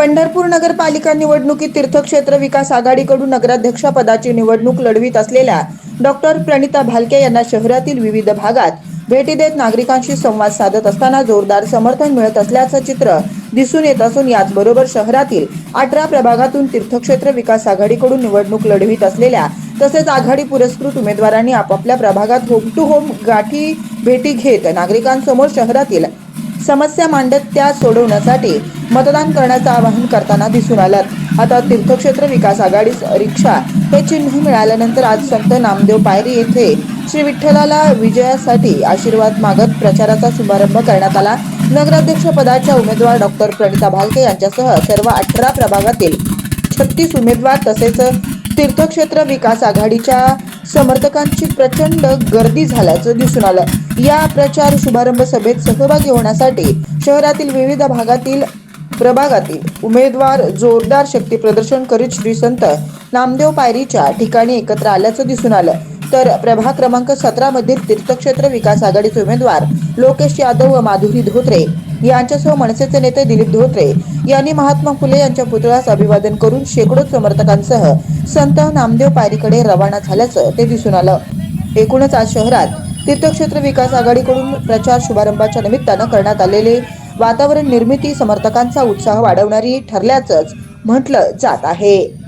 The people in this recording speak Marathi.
पंढरपूर नगरपालिका निवडणुकीत तीर्थक्षेत्र विकास आघाडीकडून नगराध्यक्षपदाची निवडणूक लढवित असलेल्या डॉक्टर प्रणिता भालके यांना शहरातील विविध भागात भेटी देत नागरिकांशी संवाद साधत असताना जोरदार समर्थन मिळत असल्याचं चित्र दिसून येत असून याचबरोबर शहरातील अठरा प्रभागातून तीर्थक्षेत्र विकास आघाडीकडून निवडणूक लढवित असलेल्या तसेच आघाडी पुरस्कृत उमेदवारांनी आपापल्या प्रभागात होम टू होम गाठी भेटी घेत नागरिकांसमोर शहरातील समस्या मांडत त्या सोडवण्यासाठी मतदान करण्याचं आवाहन करताना दिसून आल्यात आता तीर्थक्षेत्र विकास आघाडीस रिक्षा हे चिन्ह मिळाल्यानंतर आज संत नामदेव पायरी येथे श्री विठ्ठलाला विजयासाठी आशीर्वाद मागत प्रचाराचा शुभारंभ करण्यात आला. नगराध्यक्ष पदाच्या उमेदवार डॉक्टर प्रणिता भालके यांच्यासह सर्व अठरा प्रभागातील छत्तीस उमेदवार तसेच तीर्थक्षेत्र विकास आघाडीच्या समर्थकांची प्रचंड गर्दी झाल्याचं दिसून आलं. या प्रचार शुभारंभ सभेत सहभागी होण्यासाठी शहरातील विविध भागातील प्रभागातील उमेदवार जोरदार शक्ती प्रदर्शन करीत श्री संत नामदेव पायरीच्या ठिकाणी एकत्र आल्याचं दिसून आलं. तर प्रभाग क्रमांक सतरा मधील तीर्थक्षेत्र विकास आघाडीचे उमेदवार लोकेश यादव व माधुरी धोत्रे यांच्यासह मनसेचे नेते दिलीप धोत्रे यांनी महात्मा फुले यांच्या पुतळ्यास अभिवादन करून शेकडो समर्थकांसह संत नामदेव पायरीकडे रवाना झाल्याचं ते दिसून आलं. एकूणच आज शहरात तीर्थक्षेत्र विकास आघाडीकडून प्रचार शुभारंभाच्या निमित्तानं करण्यात आलेले वातावरण निर्मिती समर्थकांचा उत्साह वाढवणारी ठरल्याचंच म्हटलं जात आहे.